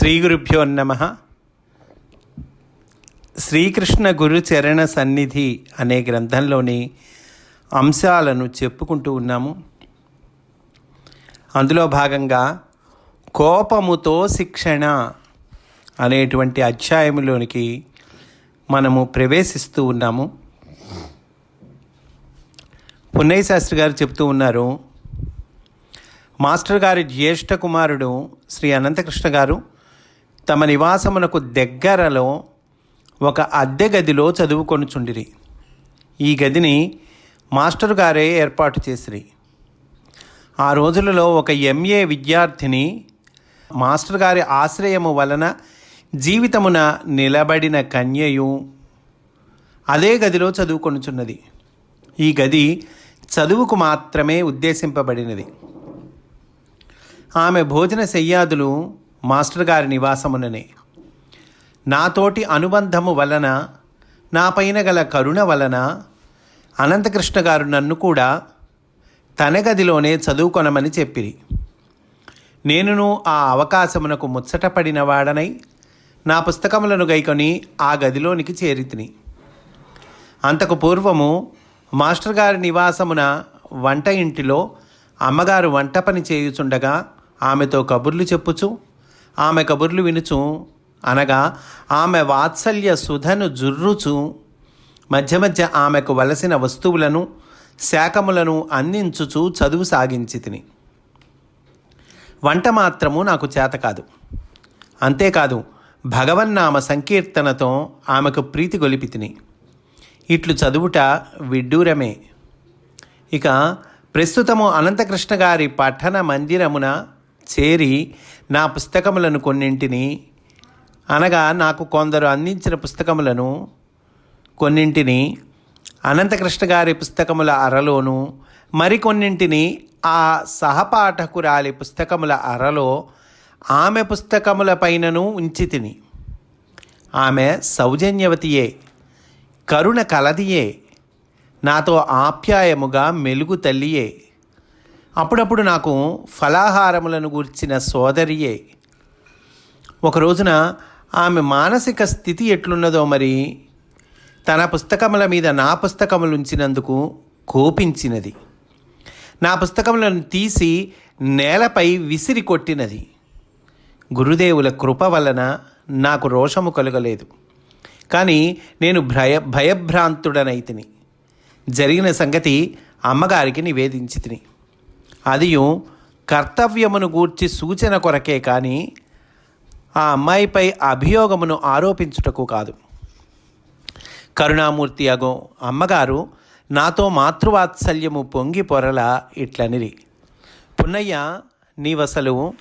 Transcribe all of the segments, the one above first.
శ్రీ గురుభ్యో నమ. శ్రీకృష్ణ గురుచరణ సన్నిధి అనే గ్రంథంలోని అంశాలను చెప్పుకుంటూ ఉన్నాము. అందులో భాగంగా కోపముతో శిక్షణ అనేటువంటి అధ్యాయంలోనికి మనము ప్రవేశిస్తూ ఉన్నాము. పున్నయ్య శాస్త్రి గారు చెప్తూ ఉన్నారు మాస్టర్ గారి జ్యేష్ఠ కుమారుడు శ్రీ అనంతకృష్ణ గారు తమ నివాసమునకు దగ్గరలో ఒక అద్దె గదిలో చదువుకొనుచుండిరి. ఈ గదిని మాస్టర్ గారే ఏర్పాటు చేసిరి. ఆ రోజులలో ఒక ఎంఏ విద్యార్థిని మాస్టర్ గారి ఆశ్రయము వలన జీవితమున నిలబడిన కన్యయు అదే గదిలో చదువుకొనుచున్నది. ఈ గది చదువుకు మాత్రమే ఉద్దేశింపబడినది. ఆమె భోజన శయ్యాదులు మాస్టర్ గారి నివాసముననే. నాతోటి అనుబంధము వలన నా పైన గల కరుణ వలన అనంతకృష్ణ గారు నన్ను కూడా తన గదిలోనే చదువుకొనమని చెప్పిరి. నేనును ఆ అవకాశమునకు ముచ్చటపడిన వాడనై నా పుస్తకములను గైకొని ఆ గదిలోనికి చేరితిని. అంతకు పూర్వము మాస్టర్ గారి నివాసమున వంట ఇంటిలో అమ్మగారు వంట పని చేయుచుండగా ఆమెతో కబుర్లు చెప్పుచు ఆమె కబుర్లు వినుచు అనగా ఆమె వాత్సల్య సుధను జుర్రుచు మధ్య మధ్య ఆమెకు వలసిన వస్తువులను శాఖములను అందించుచు చదువు సాగించి తిని వంట మాత్రము నాకు చేత కాదు. అంతేకాదు భగవన్నామ సంకీర్తనతో ఆమెకు ప్రీతి గొలిపి తిని ఇట్లు చదువుట విడ్డూరమే. ఇక ప్రస్తుతము అనంతకృష్ణ గారి పఠన మందిరమున చేరి నా పుస్తకములను కొన్నింటిని అనగా నాకు కొందరు అందించిన పుస్తకములను కొన్నింటిని అనంతకృష్ణ గారి పుస్తకముల అరలోను మరికొన్నింటిని ఆ సహపాఠకురాలి పుస్తకముల అరలో ఆమె పుస్తకముల పైనను ఉంచి తిని. ఆమె సౌజన్యవతియే కరుణ కలదియే నాతో ఆప్యాయముగా మెలుగు తల్లియే. అప్పుడప్పుడు నాకు ఫలాహారములను గూర్చిన సోదరియే. ఒక రోజున ఆమె మానసిక స్థితి ఎట్లున్నదో మరి తన పుస్తకముల మీద నా పుస్తకములు ఉంచినందుకు కోపించినది. నా పుస్తకములను తీసి నేలపై విసిరి కొట్టినది. గురుదేవుల కృప వలన నాకు రోషము కలగలేదు. కానీ నేను భయ భయభ్రాంతుడనైతిని. జరిగిన సంగతి అమ్మగారికి నివేదించి తిని అదియు కర్తవ్యమును గూర్చి సూచన కొరకే కానీ ఆ అమ్మాయిపై అభియోగమును ఆరోపించుటకు కాదు. కరుణామూర్తి అగో అమ్మగారు నాతో మాతృవాత్సల్యము పొంగి పొరల ఇట్లనిరి. పున్నయ్య నీవసలు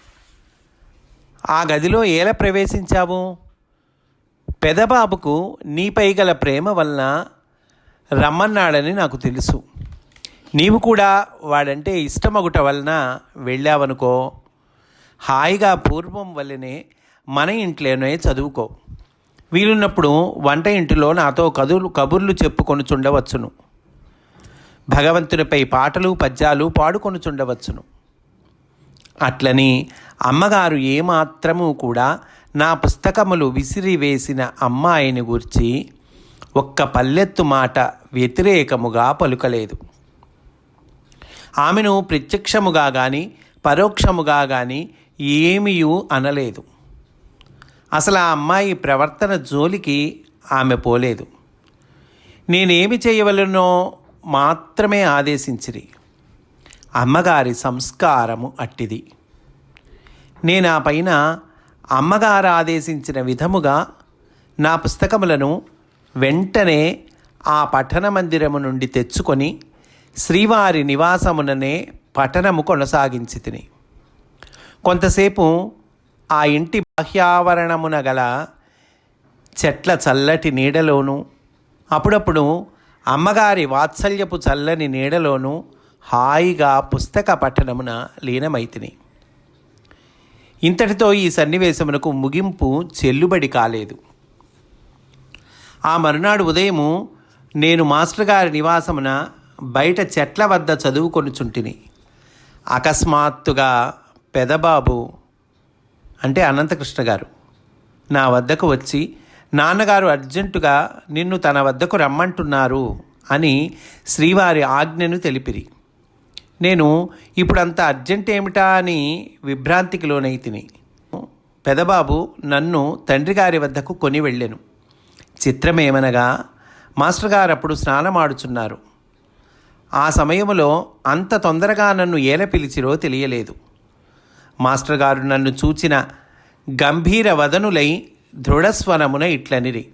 ఆ గదిలో ఏల ప్రవేశించావు? పెదబాబుకు నీపై గల ప్రేమ వలన రమ్మన్నాడని నాకు తెలుసు. నీవు కూడా వాడంటే ఇష్టమగుట వలన వెళ్ళావనుకో. హాయిగా పూర్వం వల్లనే మన ఇంట్లోనే చదువుకో. వీలున్నప్పుడు వంట ఇంటిలో నాతో కదులు కబుర్లు చెప్పుకొనుచుండవచ్చును. భగవంతునిపై పాటలు పద్యాలు పాడుకొనుచుండవచ్చును. అట్లని అమ్మగారు ఏమాత్రము కూడా నా పుస్తకములు విసిరివేసిన అమ్మాయిని గూర్చి ఒక్క పల్లెత్తు మాట వ్యతిరేకముగా పలుకలేదు. ఆమెను ప్రత్యక్షముగా కానీ పరోక్షముగా కానీ ఏమీయూ అనలేదు. అసలు ఆ అమ్మాయి ప్రవర్తన జోలికి ఆమె పోలేదు. నేనేమి చేయవలనో మాత్రమే ఆదేశించిరి. అమ్మగారి సంస్కారము అట్టిది. నేను ఆ పైన అమ్మగారు ఆదేశించిన విధముగా నా పుస్తకములను వెంటనే ఆ పఠన మందిరము నుండి తెచ్చుకొని శ్రీవారి నివాసముననే పఠనము కొనసాగించి తిని కొంతసేపు ఆ ఇంటి బాహ్యావరణమున గల చెట్ల చల్లటి నీడలోను అప్పుడప్పుడు అమ్మగారి వాత్సల్యపు చల్లని నీడలోను హాయిగా పుస్తక పఠనమున లీనమైతిని. ఇంతటితో ఈ సన్నివేశమునకు ముగింపు చెల్లుబడి కాలేదు. ఆ మరునాడు ఉదయము నేను మాస్టర్ గారి నివాసమున బయట చెట్ల వద్ద చదువుకొనుచుంటిని. అకస్మాత్తుగా పెదబాబు అంటే అనంతకృష్ణ గారు నా వద్దకు వచ్చి నాన్నగారు అర్జెంటుగా నిన్ను తన వద్దకు రమ్మంటున్నారు అని శ్రీవారి ఆజ్ఞను తెలిపిరి. నేను ఇప్పుడు అంత అర్జెంట్ ఏమిటా అని విభ్రాంతికి లోనైతిని. పెదబాబు నన్ను తండ్రి గారి వద్దకు కొని వెళ్ళాను. చిత్రమేమనగా మాస్టర్ గారు అప్పుడు స్నానమాడుచున్నారు. ఆ సమయంలో అంత తొందరగా నన్ను ఏల పిలిచిరో తెలియలేదు. మాస్టర్ గారు నన్ను చూచిన గంభీర వదనులై దృఢస్వరమున ఇట్లనిరి.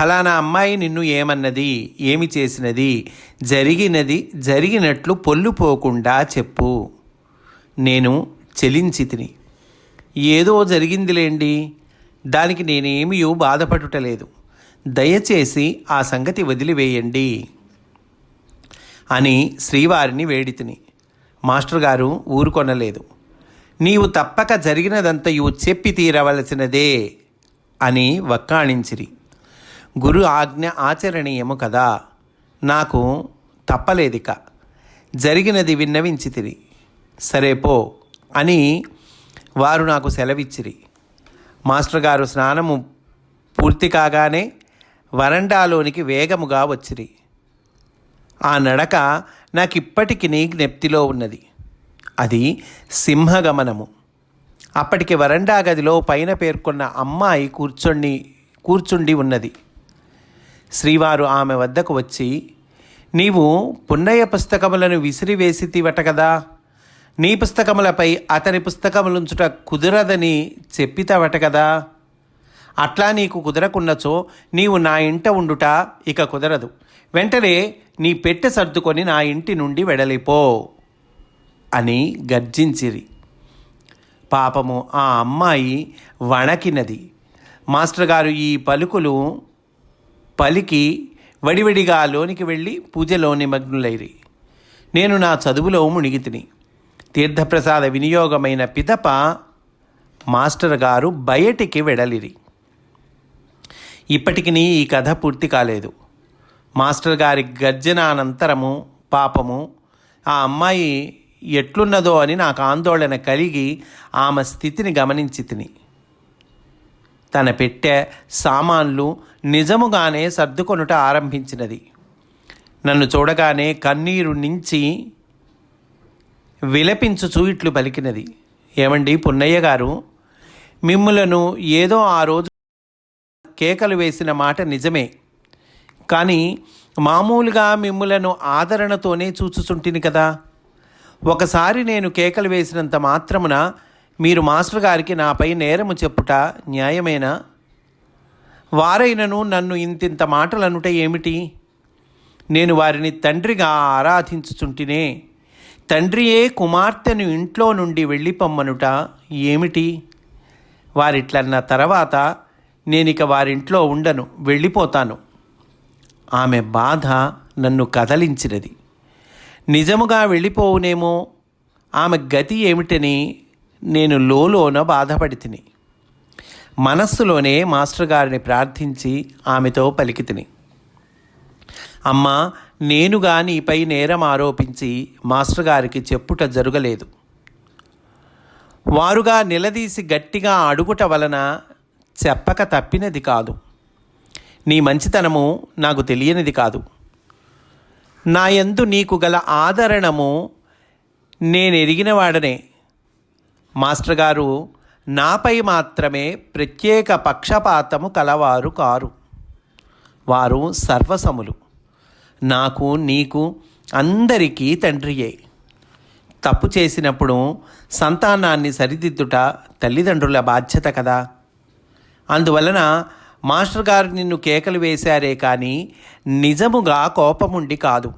ఫలానా అమ్మాయి నిన్ను ఏమన్నది ఏమి చేసినది జరిగినది జరిగినట్లు పొల్లుపోకుండా చెప్పు. నేను చెలించి తిని. ఏదో జరిగిందిలేండి. దానికి నేనేమీ బాధపడుటలేదు. దయచేసి ఆ సంగతి వదిలివేయండి. అని శ్రీవారిని వేడితిని మాస్టర్ గారు ఊరుకొనలేదు. నీవు తప్పక జరిగినదంతయు చెప్పి తీరవలసినదే అని వక్కాణించిరి. గురు ఆజ్ఞ ఆచరణీయము కదా. నాకు తప్పలేదిక. జరిగినది విన్నవించితిరి. సరే పో అని వారు నాకు సెలవిచ్చిరి. మాస్టర్ గారు స్నానము పూర్తి కాగానే వరండాలోనికి వేగముగా వచ్చిరి. ఆ నడక నాకిప్పటికి నీ జ్ఞప్తిలో ఉన్నది. అది సింహగమనము. అప్పటికి వరండా గదిలో పైన పేర్కొన్న అమ్మాయి కూర్చొని కూర్చుండి ఉన్నది. శ్రీవారు ఆమె వద్దకు వచ్చి నీవు పున్నయ్య పుస్తకములను విసిరివేసితివట కదా. నీ పుస్తకములపై అతని పుస్తకములుంచుట కుదరదని చెప్పితవట కదా. అట్లా నీకు కుదరకున్నచో నీవు నా ఇంట ఉండుట ఇక కుదరదు. వెంటనే నీ పెట్టె సర్దుకొని నా ఇంటి నుండి వెడలిపో అని గర్జించిరి. పాపము ఆ అమ్మాయి వణకినది. మాస్టర్ గారు ఈ పలుకులు పలికి వడివడిగా లోనికి వెళ్ళి పూజలో నిమగ్నులైరి. నేను నా చదువులో మునిగితిని. తీర్థప్రసాద వినియోగమైన పిదప మాస్టర్ గారు బయటికి వెడలిరి. ఇప్పటికి ఈ కథ పూర్తి కాలేదు. మాస్టర్ గారి గర్జన అనంతరము పాపము ఆ అమ్మాయి ఎట్లున్నదో అని నాకు ఆందోళన కలిగి ఆమె స్థితిని గమనించి తిని. తన పెట్టె సామాన్లు నిజముగానే సర్దుకొనుట ఆరంభించినది. నన్ను చూడగానే కన్నీరు నుంచి విలపించుచూ ఇట్లు పలికినది. ఏమండి పున్నయ్య గారు? మిమ్ములను ఏదో ఆ రోజు కేకలు వేసిన మాట నిజమే. కానీ మామూలుగా మిమ్ములను ఆదరణతోనే చూచుచుంటిని కదా. ఒకసారి నేను కేకలు వేసినంత మాత్రమున మీరు మాస్టర్ గారికి నాపై నేరము చెప్పుట న్యాయమేనా? వారైనను నన్ను ఇంతింత మాటలనుట ఏమిటి? నేను వారిని తండ్రిగా ఆరాధించుచుంటినే. తండ్రియే కుమార్తెను ఇంట్లో నుండి వెళ్ళిపమ్మనుట ఏమిటి? వారిట్లన్న తర్వాత నేనిక వారింట్లో ఉండను వెళ్ళిపోతాను. ఆమె బాధ నన్ను కదలించినది. నిజముగా వెళ్ళిపోవునేమో ఆమె గతి ఏమిటని నేను లోలోన బాధపడి తిని మనస్సులోనే మాస్టర్ గారిని ప్రార్థించి ఆమెతో పలికి తిని అమ్మా నేనుగా నీపై నేరం ఆరోపించి మాస్టర్ గారికి చెప్పుట జరగలేదు. వారుగా నిలదీసి గట్టిగా అడుగుట వలన చెప్పక తప్పినది కాదు. నీ మంచితనము నాకు తెలియనిది కాదు. నా యందు నీకు గల ఆదరణము నేను ఎరిగిన వాడనే. మాస్టర్ గారు నాపై మాత్రమే ప్రత్యేక పక్షపాతము కలవారు కారు. వారు సర్వసములు. నాకు నీకు అందరికీ తండ్రియే. తప్పు చేసినప్పుడు సంతానాన్ని సరిదిద్దుట తల్లిదండ్రుల బాధ్యత కదా. అందువలన మాస్టర్ గారు నిన్ను కేకలు వేశారే కానీ నిజముగా కోపముండి కాదు.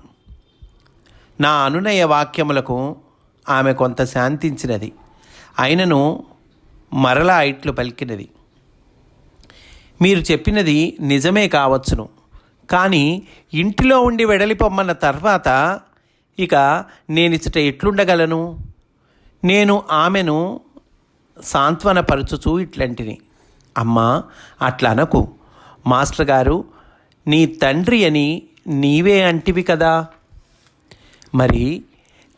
నా అనునయ వాక్యములకు ఆమె కొంత శాంతించినది. అయినను మరలా ఇట్లు పలికినది. మీరు చెప్పినది నిజమే కావచ్చును. కానీ ఇంటిలో ఉండి వెడలిపొమ్మన్న తర్వాత ఇక నేనిచ్చట ఎట్లుండగలను? నేను ఆమెను సాంత్వనపరచుచూ ఇట్లాంటిని. అమ్మా అట్లా అనకు. మాస్టర్ గారు నీ తండ్రి అని నీవే అంటివి కదా? మరి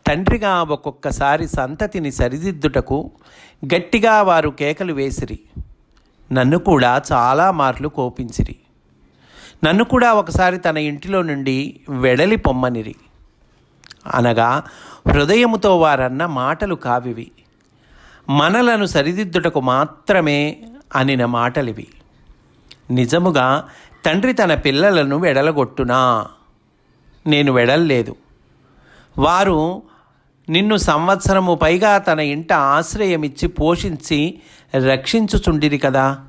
తండ్రిగా ఒక్కొక్కసారి సంతతిని సరిదిద్దుటకు గట్టిగా వారు కేకలు వేసిరి. నన్ను కూడా చాలా మార్లు కోపించిరి. నన్ను కూడా ఒకసారి తన ఇంటిలో నుండి వెడలి పొమ్మనిరి. అనగా హృదయముతో వారన్న మాటలు కావివి. మనలను సరిదిద్దుటకు మాత్రమే అనిన మాటలివి. నిజముగా తండ్రి తన పిల్లలను వెడలగొట్టునా? నేను వెడల్లేదు. వారు నిన్ను సంవత్సరము పైగా తన ఇంట ఆశ్రయమిచ్చి పోషించి రక్షించుచుండిరి కదా?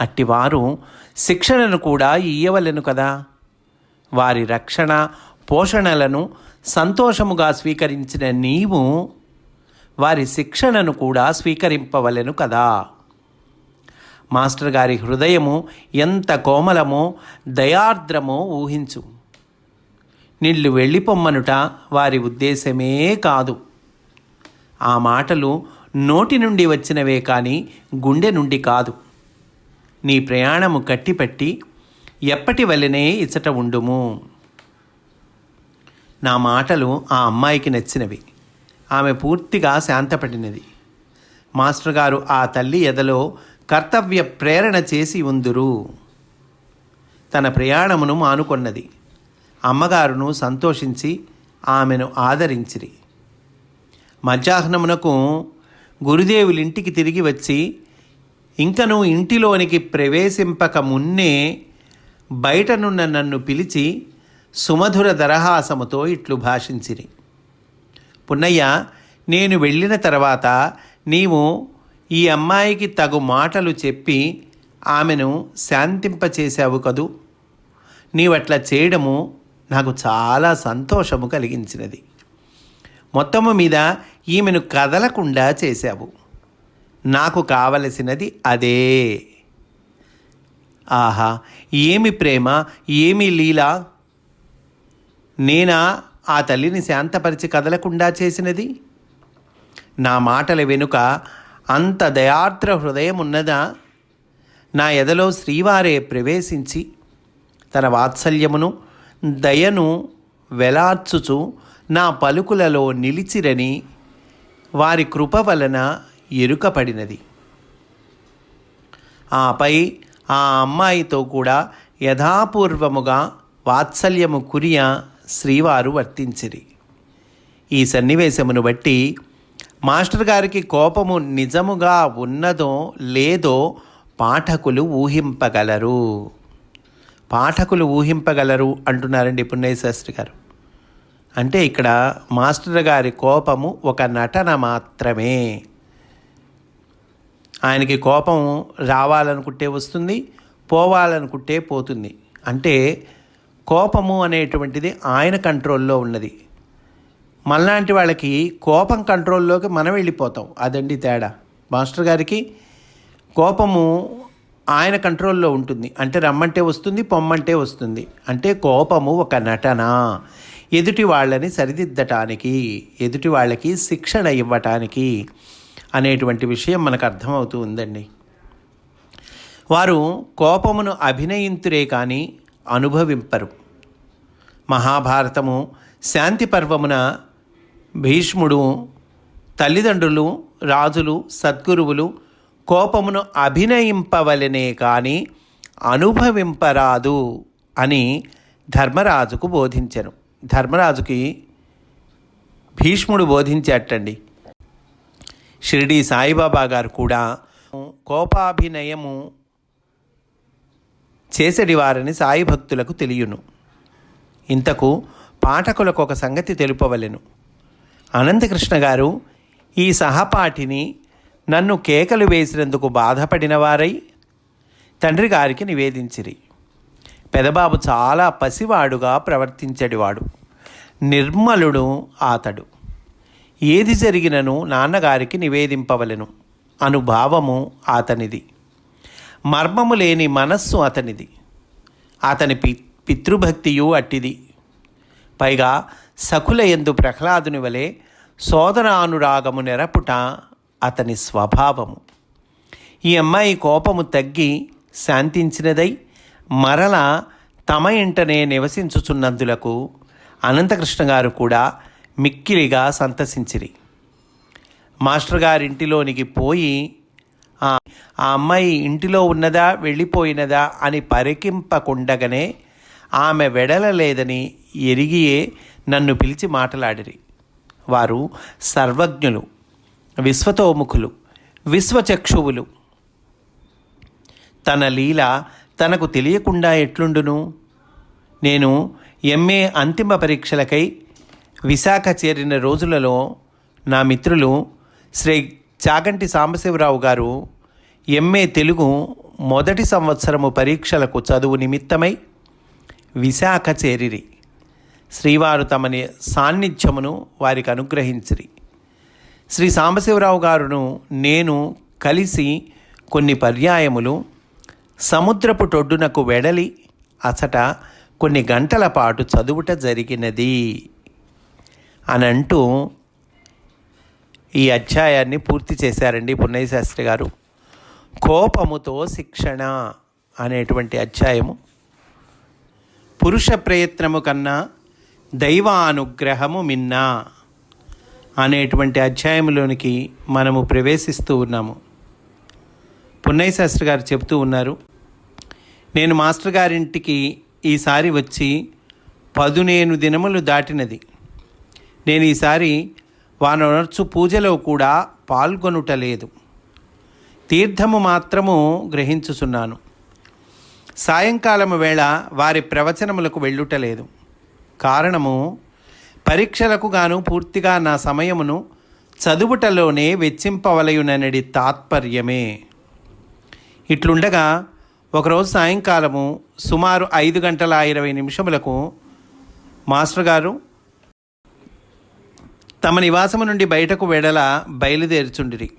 అట్టివారు శిక్షణను కూడా ఇయ్యవలెను కదా? వారి రక్షణ పోషణలను సంతోషముగా స్వీకరించిన నీవు వారి శిక్షణను కూడా స్వీకరింపవలెను కదా? మాస్టర్ గారి హృదయము ఎంత కోమలమో దయార్ద్రమో ఊహించు. నిళ్ళు వెళ్ళిపొమ్మనుట వారి ఉద్దేశమే కాదు. ఆ మాటలు నోటి నుండి వచ్చినవే కానీ గుండె నుండి కాదు. నీ ప్రయాణము కట్టిపెట్టి ఎప్పటి వలనే ఇచ్చట ఉండుము. నా మాటలు ఆ అమ్మాయికి నచ్చినవి. ఆమె పూర్తిగా శాంతపడినది. మాస్టర్ గారు ఆ తల్లి ఎదలో కర్తవ్య ప్రేరణ చేసి ఉందురు. తన ప్రయాణమును మానుకొన్నది. అమ్మగారును సంతోషించి ఆమెను ఆదరించిరి. మధ్యాహ్నమునకు గురుదేవులింటికి తిరిగి వచ్చి ఇంకను ఇంటిలోనికి ప్రవేశింపక మున్నే బయటనున్న నన్ను పిలిచి సుమధుర దరహాసముతో ఇట్లు భాషించిరి. పున్నయ్య నేను వెళ్ళిన తర్వాత నీవు ఈ అమ్మాయికి తగు మాటలు చెప్పి ఆమెను శాంతింపచేశావు కదూ? నీవట్లా చేయడము నాకు చాలా సంతోషము కలిగించినది. మొత్తము మీద ఈమెను కదలకుండా చేశావు. నాకు కావలసినది అదే. ఆహా ఏమి ప్రేమ ఏమి లీల? నేనా ఆ తల్లిని శాంతపరిచి కదలకుండా చేసినది? నా మాటల వెనుక అంత దయార్ద్ర హృదయం ఉన్నదా? నా ఎదలో శ్రీవారే ప్రవేశించి తన వాత్సల్యమును దయను వెలార్చుచు నా పలుకులలో నిలిచిరని వారి కృప వలన ఎరుకపడినది. ఆపై ఆ అమ్మాయితో కూడా యథాపూర్వముగా వాత్సల్యము కురియ శ్రీవారు వర్తించిరి. ఈ సన్నివేశమును బట్టి మాస్టర్ గారికి కోపము నిజముగా ఉన్నదో లేదో పాఠకులు ఊహింపగలరు. పాఠకులు ఊహింపగలరు అంటున్నారండి పున్నయ్య శాస్త్రి గారు. అంటే ఇక్కడ మాస్టర్ గారి కోపము ఒక నటన మాత్రమే. ఆయనకి కోపం రావాలనుకుంటే వస్తుంది పోవాలనుకుంటే పోతుంది. అంటే కోపము అనేటువంటిది ఆయన కంట్రోల్లో ఉన్నది. మనలాంటి వాళ్ళకి కోపం కంట్రోల్లోకి మనం వెళ్ళిపోతాం. అదండి తేడా. మాస్టర్ గారికి కోపము ఆయన కంట్రోల్లో ఉంటుంది. అంటే రమ్మంటే వస్తుంది పొమ్మంటే వస్తుంది. అంటే కోపము ఒక నటన. ఎదుటి వాళ్ళని సరిదిద్దటానికి ఎదుటి వాళ్ళకి శిక్షణ ఇవ్వటానికి అనేటువంటి విషయం మనకు అర్థమవుతూ ఉందండి. వారు కోపమును అభినయింతురే కానీ అనుభవింపరు. మహాభారతము శాంతి పర్వమున భీష్ముడు తల్లిదండ్రులు రాజులు సద్గురువులు కోపమును అభినయింపవలనే కానీ అనుభవింపరాదు అని ధర్మరాజుకు బోధించను. ధర్మరాజుకి భీష్ముడు బోధించేటండి. షిరిడి సాయిబాబా గారు కూడా కోపాభినయము చేసడి సాయి భక్తులకు తెలియను. ఇంతకు పాఠకులకు ఒక సంగతి తెలుపవలెను. అనంతకృష్ణ గారు ఈ సహపాఠిని నన్ను కేకలు వేసినందుకు బాధపడిన వారై తండ్రి గారికి నివేదించిరి. పెదబాబు చాలా పసివాడుగా ప్రవర్తించడివాడు. నిర్మలుడు ఆతడు. ఏది జరిగినను నాన్నగారికి నివేదింపవలెను అనుభావము అతనిది మర్మము లేని మనస్సు అతనిది. అతని పి పితృభక్తియు అట్టిది. పైగా సకుల ఎందు ప్రహ్లాదుని వలె సోదరానురాగము నెరపుట అతని స్వభావము. ఈ అమ్మాయి కోపము తగ్గి శాంతించినదై మరల తమ ఇంటనే నివసించుచున్నందులకు అనంతకృష్ణ గారు కూడా మిక్కిలిగా సంతసించిరి. మాస్టర్ గారింటిలోనికి పోయి ఆ అమ్మాయి ఇంటిలో ఉన్నదా వెళ్ళిపోయినదా అని పరికింపకుండగానే ఆమె వెడలలేదని ఎరిగియే నన్ను పిలిచి మాట్లాడిరి. వారు సర్వజ్ఞులు విశ్వతోముఖులు విశ్వచక్షువులు. తన లీల తనకు తెలియకుండా ఎట్లుండును? నేను ఎంఏ అంతిమ పరీక్షలకై విశాఖ చేరిన రోజులలో నా మిత్రులు శ్రీ చాగంటి సాంబశివరావు గారు ఎంఏ తెలుగు మొదటి సంవత్సరము పరీక్షలకు చదువు నిమిత్తమై విశాఖ చేరిరి. శ్రీవారు తమని సాన్నిధ్యమును వారికి అనుగ్రహించిరి. శ్రీ సాంబశివరావు గారును నేను కలిసి కొన్ని పర్యాయములు సముద్రపు టొడ్డునకు వెడలి అసట కొన్ని గంటల పాటు చదువుట జరిగినది అనంటూ ఈ అధ్యాయాన్ని పూర్తి చేశారండి పున్నయ్య శాస్త్రి గారు. కోపముతో శిక్షణ అనేటువంటి అధ్యాయము. పురుష ప్రయత్నము కన్నా దైవానుగ్రహము మిన్నా అనేటువంటి అధ్యాయంలోనికి మనము ప్రవేశిస్తూ ఉన్నాము. పున్నయ్య శాస్త్రి గారు చెబుతూ ఉన్నారు నేను మాస్టర్ గారింటికి ఈసారి వచ్చి పదునేను దినములు దాటినది. నేను ఈసారి వానొనర్చు పూజలో కూడా పాల్గొనుటలేదు తీర్థము మాత్రము గ్రహించుచున్నాను. సాయంకాలం వేళ వారి ప్రవచనములకు వెళ్ళుటలేదు కారణము పరీక్షలకు గాను పూర్తిగా నా సమయమును చదువుటలోనే వెచ్చింపవలయుననడి తాత్పర్యమే. ఇట్లుండగా ఒకరోజు సాయంకాలము సుమారు ఐదు గంటల ఇరవై నిమిషములకు మాస్టర్ గారు తమ నివాసము నుండి బయటకు వెడల బయలుదేరుచుండిరి.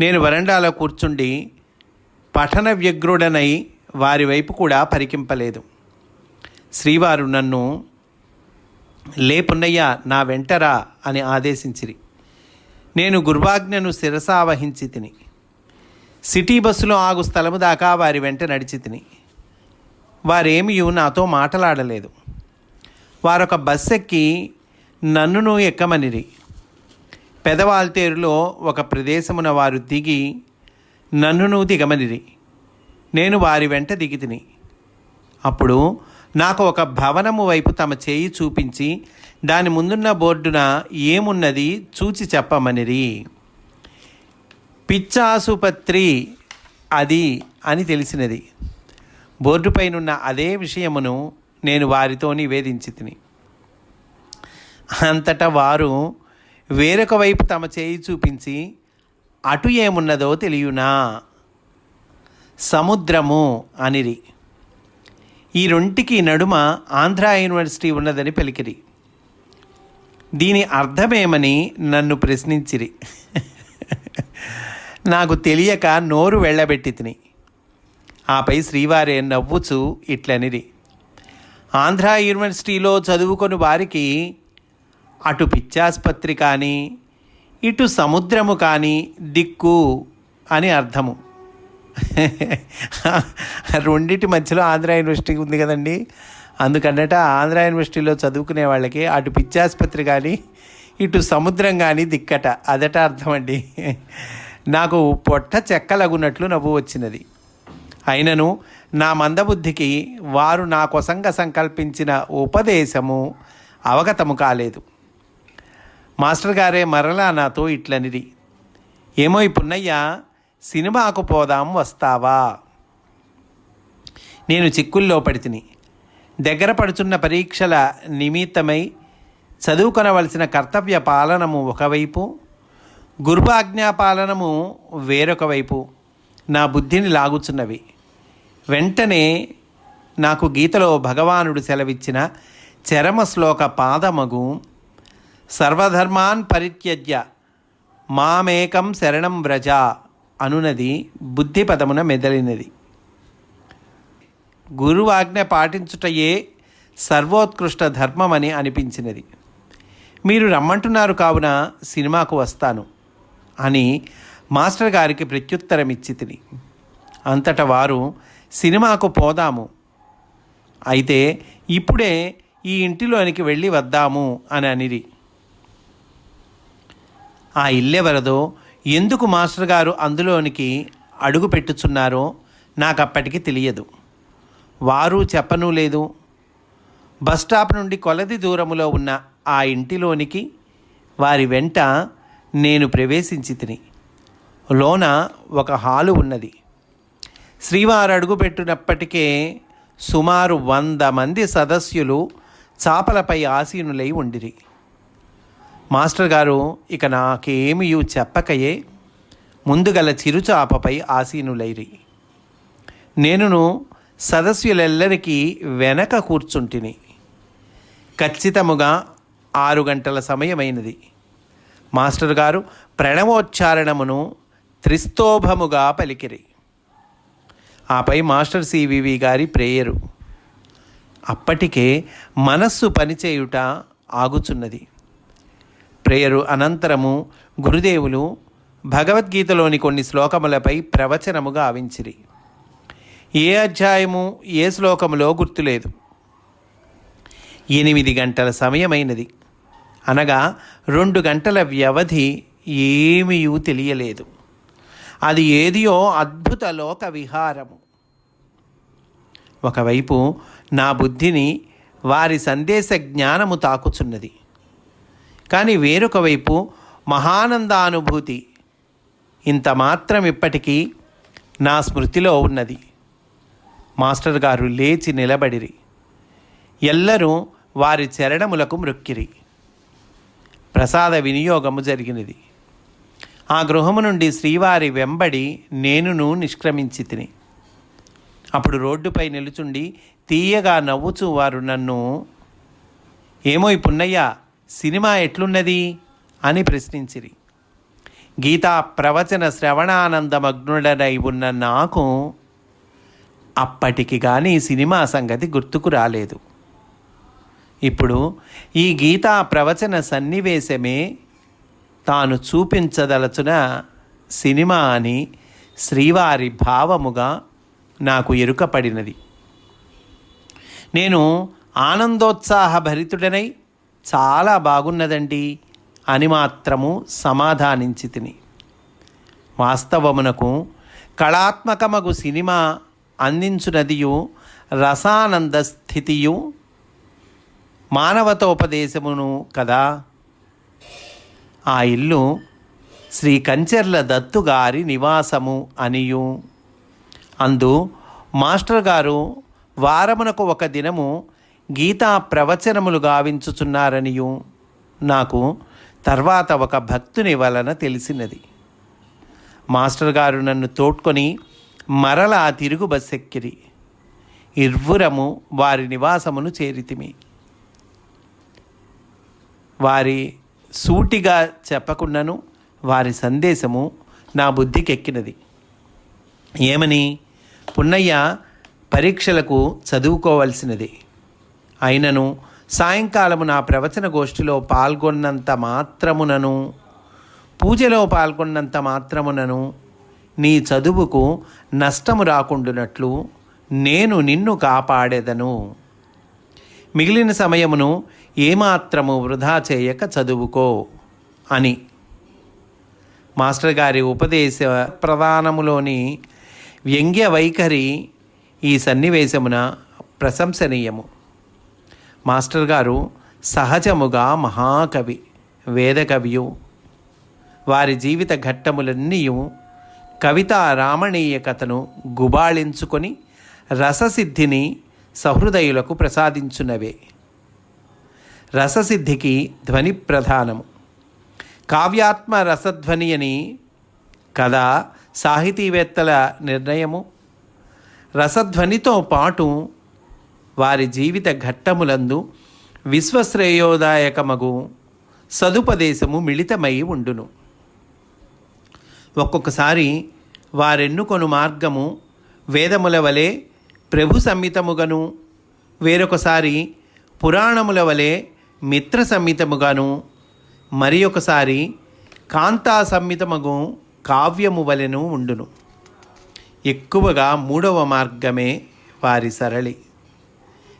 నేను వరండాలో కూర్చుండి పఠన వ్యగ్రుడనై వారి వైపు కూడా పరికింపలేదు. శ్రీవారు నన్ను లేపున్నయ్యా నా వెంటరా అని ఆదేశించిరి. నేను గుర్వాజ్ఞను శిరసావహించి తిని సిటీ బస్సులో ఆగు స్థలము దాకా వారి వెంట నడిచి తిని వారేమీ నాతో మాట్లాడలేదు. వారొక బస్ ఎక్కి నన్నును ఎక్కమనిరి. పెదవాల్తేరులో ఒక ప్రదేశమున వారు దిగి నన్నును దిగమనిరి. నేను వారి వెంట దిగి తిని అప్పుడు నాకు ఒక భవనము వైపు తమ చేయి చూపించి దాని ముందున్న బోర్డున ఏమున్నది చూచి చెప్పమనిరి. పిచ్చాసుపత్రి అది అని తెలిసినది. బోర్డుపైనున్న అదే విషయమును నేను వారితో నివేదించి తిని అంతటా వారు వేరొక వైపు తమ చేయి చూపించి అటు ఏమున్నదో తెలియనా? సముద్రము అనిరి. ఈ రెంటికి నడుమ ఆంధ్ర యూనివర్సిటీ ఉన్నదని పలికిరి. దీని అర్థమేమని నన్ను ప్రశ్నించిరి. నాకు తెలియక నోరు వెళ్ళబెట్టి తిని ఆపై శ్రీవారే నవ్వుచు ఇట్లనిది ఆంధ్ర యూనివర్సిటీలో చదువుకొని వారికి అటు పిచ్చాసుపత్రి కానీ ఇటు సముద్రము కానీ దిక్కు అని అర్థము. రెండింటి మధ్యలో ఆంధ్ర యూనివర్సిటీ ఉంది కదండి. అందుకన్నట ఆంధ్ర యూనివర్సిటీలో చదువుకునే వాళ్ళకి అటు పిచ్చాసుపత్రి కానీ ఇటు సముద్రం కానీ దిక్కట. అదట అర్థం అండి నాకు పొట్ట చెక్కలగునట్లు నవ్వు వచ్చినది. అయినను నా మందబుద్ధికి వారు నా కొసంగ సంకల్పించిన ఉపదేశము అవగతము కాలేదు. మాస్టర్ గారే మరలా నాతో ఇట్లనిది ఏమో ఈ పున్నయ్య సినిమాకు పోదాం వస్తావా? నేను చిక్కుల్లో పడితిని. దగ్గర పడుచున్న పరీక్షల నిమిత్తమై చదువుకొనవలసిన కర్తవ్య పాలనము ఒకవైపు గురువాజ్ఞాపాలనము వేరొక వైపు నా బుద్ధిని లాగుచున్నవి. వెంటనే నాకు గీతలో భగవానుడు సెలవిచ్చిన చరమ శ్లోక పాదమగు సర్వధర్మాన్ పరిత్యజ్య మామేకం శరణం వ్రజ. అనునది బుద్ధి పదమున మెదలినది. గురువాజ్ఞ పాటించుటయే సర్వోత్కృష్ట ధర్మమని అనిపించినది. మీరు రమ్మంటున్నారు కావున సినిమాకు వస్తాను అని మాస్టర్ గారికి ప్రత్యుత్తరం ఇచ్చి తిని అంతట వారు సినిమాకు పోదాము. అయితే ఇప్పుడే ఈ ఇంటిలోనికి వెళ్ళి వద్దాము అని అనిరి. ఆ ఇల్లెవరదో ఎందుకు మాస్టర్ గారు అందులోనికి అడుగు పెట్టుచున్నారో నాకు అప్పటికి తెలియదు. వారు చెప్పనూ లేదు. బస్ స్టాప్ నుండి కొలది దూరములో ఉన్న ఆ ఇంటిలోనికి వారి వెంట నేను ప్రవేశించి తిని. లోన ఒక హాలు ఉన్నది. శ్రీవారు అడుగుపెట్టినప్పటికే సుమారు వంద మంది సదస్యులు చాపలపై ఆసీనులై ఉండిరి. మాస్టర్ గారు ఇక నాకేమియు చెప్పకయే. ముందుగల చిరుచాపపై ఆసీనులైరి. నేనును సదస్యులెల్లరికీ వెనక కూర్చుంటిని. ఖచ్చితముగా ఆరు గంటల సమయమైనది. మాస్టర్ గారు ప్రణవోచ్చారణమును త్రిస్తోభముగా పలికిరి. ఆపై మాస్టర్ సివివి గారి ప్రేయరు. అప్పటికే మనస్సు పనిచేయుట ఆగుచున్నది. ప్రేయరు అనంతరము గురుదేవులు భగవద్గీతలోని కొన్ని శ్లోకములపై ప్రవచనముగా ఆవించిరి. ఏ అధ్యాయము ఏ శ్లోకములో గుర్తులేదు. ఎనిమిది గంటల సమయమైనది. అనగా రెండు గంటల వ్యవధి ఏమీయూ తెలియలేదు. అది ఏదియో అద్భుత లోక విహారము. ఒకవైపు నా బుద్ధిని వారి సందేశ జ్ఞానము తాకుచున్నది. కానీ వేరొక వైపు మహానందానుభూతి ఇంత మాత్రం ఇప్పటికీ నా స్మృతిలో ఉన్నది. మాస్టర్ గారు లేచి నిలబడిరి. ఎల్లరూ వారి చరణములకు మృక్కిరి. ప్రసాద వినియోగము జరిగినది. ఆ గృహము నుండి శ్రీవారి వెంబడి నేనును నిష్క్రమించి తిని. అప్పుడు రోడ్డుపై నిలుచుండి తీయగా నవ్వుచూ వారు నన్ను ఏమో ఈ పున్నయ్య సినిమా ఎట్లున్నది? అని ప్రశ్నించిరి. గీతా ప్రవచన శ్రవణానందమగ్నుడనై ఉన్న నాకు అప్పటికి కానీ సినిమా సంగతి గుర్తుకు రాలేదు. ఇప్పుడు ఈ గీతా ప్రవచన సన్నివేశమే తాను చూపించదలచున సినిమా అని శ్రీవారి భావముగా నాకు ఎరుకపడినది. నేను ఆనందోత్సాహ భరితుడనై చాలా బాగున్నదండి అని మాత్రము సమాధానించి తిని. వాస్తవమునకు కళాత్మకమగు సినిమా అందించునదియు రసానంద స్థితియు మానవతోపదేశమును కదా. ఆ ఇల్లు శ్రీ కంచెర్ల దత్తుగారి నివాసము అనియు. అందు మాస్టర్ గారు వారమునకు ఒక దినము గీతా ప్రవచనములు గావించుచున్నారనియు నాకు తర్వాత ఒక భక్తుని వలన తెలిసినది. మాస్టర్ గారు నన్ను తోడ్కొని మరలా తిరుగు బస్సెక్కిరి ఇర్వురము వారి నివాసమును చేరితిమి. వారి సూటిగా చెప్పకుండాను వారి సందేశము నా బుద్ధికెక్కినది. ఏమని? పున్నయ్య పరీక్షలకు చదువుకోవలసినది. అయినను సాయంకాలము నా ప్రవచన గోష్ఠిలో పాల్గొన్నంత మాత్రమునను పూజలో పాల్గొన్నంత మాత్రమునను నీ చదువుకు నష్టము రాకుండునట్లు నేను నిన్ను కాపాడేదను. మిగిలిన సమయమును ఏమాత్రము వృధా చేయక చదువుకో అని. మాస్టర్ గారి ఉపదేశ ప్రధానములోని వ్యంగ్య వైఖరి ఈ సన్నివేశమున ప్రశంసనీయము. మాస్టర్ గారు సహజముగా మహాకవి వేదకవియు. వారి జీవిత ఘట్టములన్నీ కవితా రామణీయ కథను గుబాళించుకొని రససిద్ధిని సహృదయులకు ప్రసాదించునవే. రససిద్ధికి ధ్వని ప్రధానము. కావ్యాత్మ రసధ్వని అని కథ సాహితీవేత్తల నిర్ణయము. రసధ్వనితో పాటు వారి జీవిత ఘట్టములందు విశ్వశ్రేయోదాయకమగు సదుపదేశము మిళితమై ఉండును. ఒక్కొక్కసారి వారెన్నుకొను మార్గము వేదముల వలె ప్రభు సంహితముగను వేరొకసారి పురాణముల వలె మిత్ర సంహితముగాను మరి ఒకసారి కాంతా సంహితమగు కావ్యము వలెను ఉండును. ఎక్కువగా మూడవ మార్గమే వారి సరళి.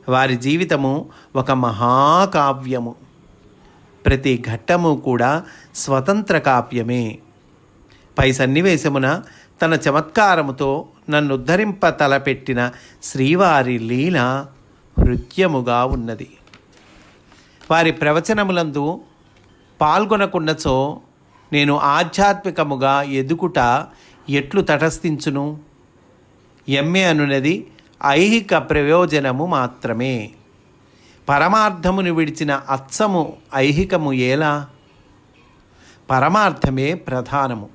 వారి జీవితము ఒక మహాకావ్యము. ప్రతి ఘట్టము కూడా స్వతంత్ర కావ్యమే. పై సన్నివేశమున తన చమత్కారముతో నన్ను ఉద్ధరింప తలపెట్టిన శ్రీవారి లీల హృత్యముగా ఉన్నది. వారి ప్రవచనములందు పాల్గొనకున్నచో నేను ఆధ్యాత్మికముగా ఎదుగుట ఎట్లు తటస్థించును? ఎమ్మె అనునది ఐహిక ప్రయోజనము మాత్రమే. పరమార్థమును విడిచిన అచ్చము ఐహికము ఎలా? పరమార్థమే ప్రధానము.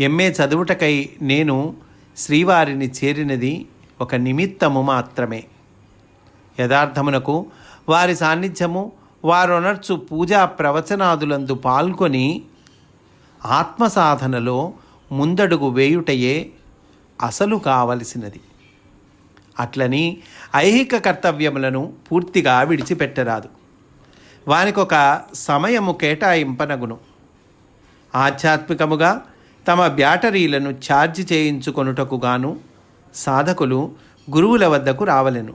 ఎంఏ చదువుటకై నేను శ్రీవారిని చేరినది ఒక నిమిత్తము మాత్రమే. యథార్థమునకు వారి సాన్నిధ్యము వారొనర్చు పూజా ప్రవచనాదులందు పాల్గొని ఆత్మసాధనలో ముందడుగు వేయుటయే అసలు కావలసినది. అట్లని ఐహిక కర్తవ్యములను పూర్తిగా విడిచిపెట్టరాదు. వానికొక సమయము కేటాయింపనగును. ఆధ్యాత్మికముగా తమ బ్యాటరీలను ఛార్జ్ చేయించుకొనుటకు గాను సాధకులు గురువుల వద్దకు రావలెను.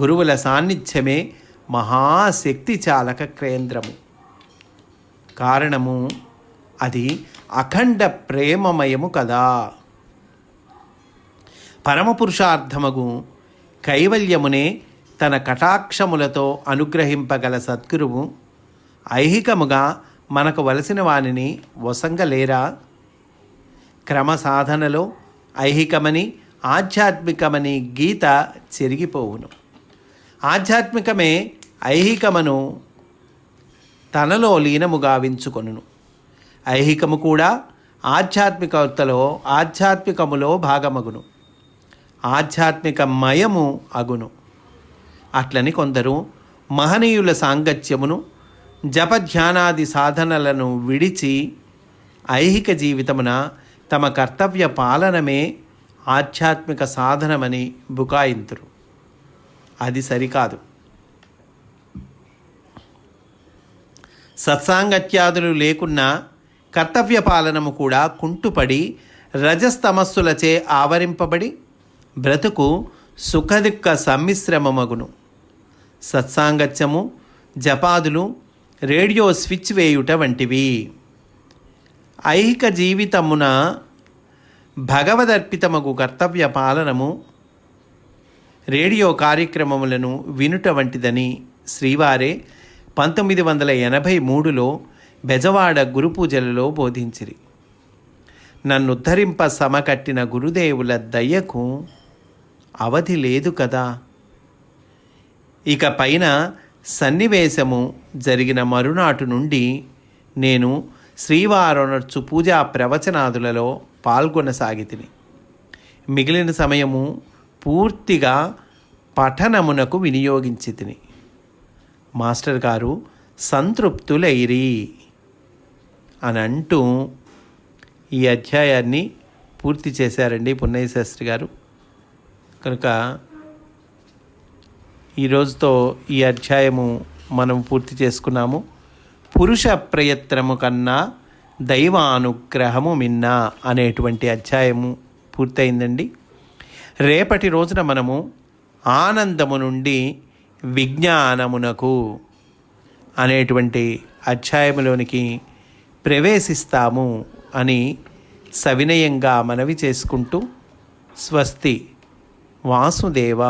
గురువుల సాన్నిధ్యమే మహాశక్తి చాలక కేంద్రము. కారణము అది అఖండ ప్రేమమయము కదా. పరమపురుషార్థమగు కైవల్యమునే తన కటాక్షములతో అనుగ్రహింపగల సద్గురువు. ఐహికముగా మనకు వలసిన వానిని వసంగలేరా. క్రమ సాధనలో ఐహికమని ఆధ్యాత్మికమని గీత చెరిగిపోవును. ఆధ్యాత్మికమే ఐహికమను తనలో లీనముగా వించుకొనును. ఐహికము కూడా ఆధ్యాత్మికతలో ఆధ్యాత్మికములో భాగమగును. ఆధ్యాత్మిక మయము అగును. అట్లని కొందరు మహనీయుల సాంగత్యమును జపధ్యానాది సాధనలను విడిచి ఐహిక జీవితమున తమ కర్తవ్య పాలనమే ఆధ్యాత్మిక సాధనమని బుకాయింతురు. అది సరికాదు. సత్సాంగత్యాదులు లేకున్నా కర్తవ్య పాలనము కూడా కుంటుపడి రజస్తమస్సులచే ఆవరింపబడి బ్రతుకు సుఖదుఖ సమ్మిశ్రమమగును. సత్సాంగత్యము జపాదులు రేడియో స్విచ్ వేయుట వంటివి. ఐహిక జీవితమున భగవదర్పితమగు కర్తవ్య పాలనము రేడియో కార్యక్రమములను వినుట వంటిదని శ్రీవారే పంతొమ్మిది వందల ఎనభై మూడులో బెజవాడ గురుపూజలలో బోధించిరి. నన్ను ఉద్ధరింప సమకట్టిన గురుదేవుల దయ్యకు అవధి లేదు కదా. ఇక పైన సన్నివేశము జరిగిన మరునాటు నుండి నేను శ్రీవారణర్చు పూజా ప్రవచనాదులలో పాల్గొనసాగితిని. మిగిలిన సమయము పూర్తిగా పఠనమునకు వినియోగించితిని. మాస్టర్ గారు సంతృప్తులైరి అని అంటూ ఈ అధ్యాయాన్ని పూర్తి చేశారండి పున్నయ్య శాస్త్రి గారు. కనుక ఈ రోజుతో ఈ అధ్యాయము మనం పూర్తి చేసుకున్నాము. పురుష ప్రయత్నము కన్నా దైవానుగ్రహము మిన్న అనేటువంటి అధ్యాయము పూర్తయిందండి. రేపటి రోజున మనము ఆనందము నుండి విజ్ఞానమునకు అనేటువంటి అధ్యాయములోనికి ప్రవేశిస్తాము అని సవినయంగా మనవి చేసుకుంటూ స్వస్తి. వాసుదేవ